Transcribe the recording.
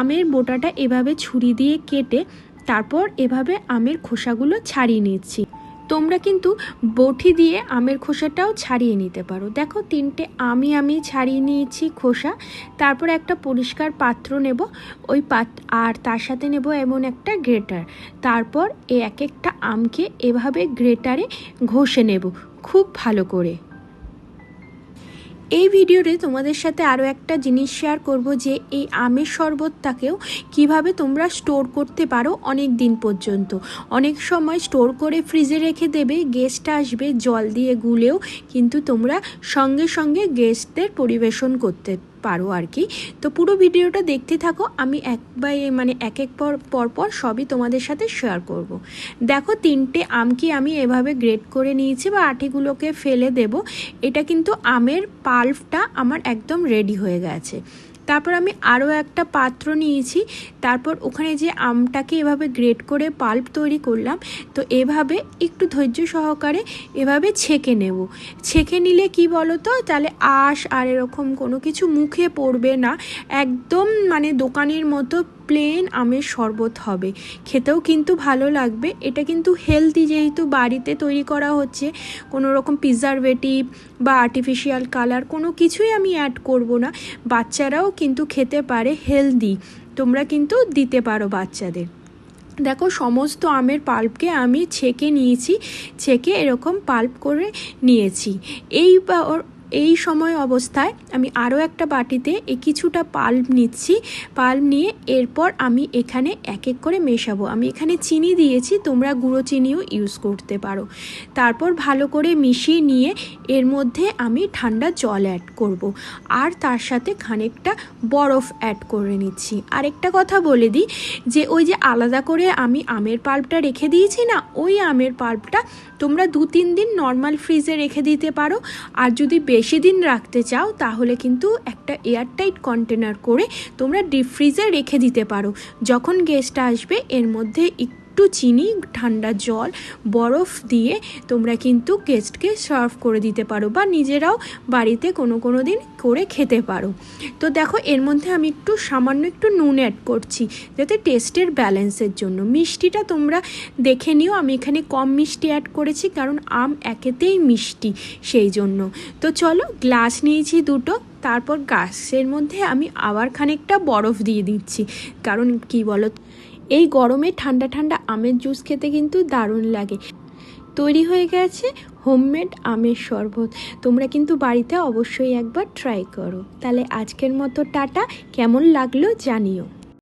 আমের বোটাটা এভাবে ছুরি দিয়ে কেটে তারপর এভাবে আমের খোসাগুলো ছাড়িয়ে নিচ্ছি। তোমরা কিন্তু বটি দিয়ে আমের খোসাটাও ছাড়িয়ে নিতে পারো। দেখো, তিনটে আমি আমি ছাড়িয়ে নিয়েছি খোসা। তারপর একটা পরিষ্কার পাত্র নেব। ওই পাত, আর তার সাথে নেব এমন একটা গ্রেটার। তারপর এ এক একটা আমকে এভাবে গ্রেটারে ঘষে নেব। খুব ভালো করে। এই ভিডিওতে তোমাদের সাথে আরও একটা জিনিস শেয়ার করব যে এই আমের শরবতটাকেও কীভাবে তোমরা স্টোর করতে পারো অনেক দিন পর্যন্ত। অনেক সময় স্টোর করে ফ্রিজে রেখে দেবে গেস্ট আসবে, জল দিয়ে গুলেও কিন্তু তোমরা সঙ্গে সঙ্গে গেস্টদের পরিবেশন করতে পারো আর কি তো পুরো ভিডিওটা দেখতে থাকো, আমি এক বাই মানে এক এক পর পর সবই তোমাদের সাথে শেয়ার করব। দেখো তিনটে আম কি আমি এভাবে গ্রেড করে নিয়েছি বা আটিগুলোকে ফেলে দেব, এটা কিন্তু আমের পাল্পটা আমার একদম রেডি হয়ে গেছে তারপর আমি আরও একটা পাত্র নিয়েছি। তারপর ওখানে যে আমটাকে এভাবে গ্রেট করে পাল্প তৈরি করলাম, তো এভাবে একটু ধৈর্য সহকারে এভাবে ছেঁকে নেব। ছেঁকে নিলে কি বলো তো তাহলে আশ আর এরকম কোনো কিছু মুখে পড়বে না। একদম মানে দোকানের মতো প্লেন আমের শরবত হবে। খেতেও কিন্তু ভালো লাগবে। এটা কিন্তু হেলদি যেহেতু বাড়িতে তৈরি করা হচ্ছে, কোনো রকম প্রিজারভেটিভ বা আর্টিফিশিয়াল কালার কোনো কিছুই আমি অ্যাড করব না। বাচ্চারাও কিন্তু খেতে পারে হেলদি তোমরা কিন্তু দিতে পারো বাচ্চাদের। দেখো, সমস্ত আমের পাল্পকে আমি ছেঁকে নিয়েছি, ছেঁকে এরকম পাল্প করে নিয়েছি। এই এই সময় অবস্থায় আমি আরও একটা বাটিতে এ কিছুটা পাল্প নিচ্ছি। পাল্প নিয়ে এরপর আমি এখানে এক এক করে মেশাবো। আমি এখানে চিনি দিয়েছি, তোমরা গুঁড়ো চিনিও ইউজ করতে পারো। তারপর ভালো করে মিশিয়ে নিয়ে এর মধ্যে আমি ঠান্ডা জল অ্যাড করব। আর তার সাথে খানিকটা বরফ অ্যাড করে নিচ্ছি। আরেকটা কথা বলে দিই যে, ওই যে আলাদা করে আমি আমের পাল্পটা রেখে দিয়েছি না, ওই আমের পাল্পটা তোমরা দু তিন দিন নর্মাল ফ্রিজে রেখে দিতে পারো। আর যদি বেশি দিন রাখতে চাও, তাহলে কিন্তু একটা এয়ারটাইট কন্টেনার করে তোমরা ডিপ ফ্রিজে রেখে দিতে পারো। যখন গেস্ট আসবে, এর মধ্যে একটু চিনি, ঠান্ডা জল, বরফ দিয়ে তোমরা কিন্তু গেস্টকে সার্ভ করে দিতে পারো বা নিজেরাও বাড়িতে কোনো কোনো দিন করে খেতে পারো। তো দেখো, এর মধ্যে আমি একটু সামান্য একটু নুন অ্যাড করছি যাতে টেস্টের ব্যালেন্সের জন্য। মিষ্টিটা তোমরা দেখে নিও, আমি এখানে কম মিষ্টি অ্যাড করেছি কারণ আম একেতেই মিষ্টি সেই জন্য। তো চলো গ্লাস নিয়েছি দুটো, তারপর গাছের মধ্যে আমি আবার খানিকটা বরফ দিয়ে দিচ্ছি। কারণ কি বলো? এই গরমে ঠান্ডা ঠান্ডা আমের জুস খেতে কিন্তু দারুণ লাগে। তৈরি হয়ে গেছে হোমমেড আমের শরবত। তোমরা কিন্তু বাড়িতে অবশ্যই একবার ট্রাই করো। তাহলে আজকের মতো টাটা। কেমন লাগল জানিও।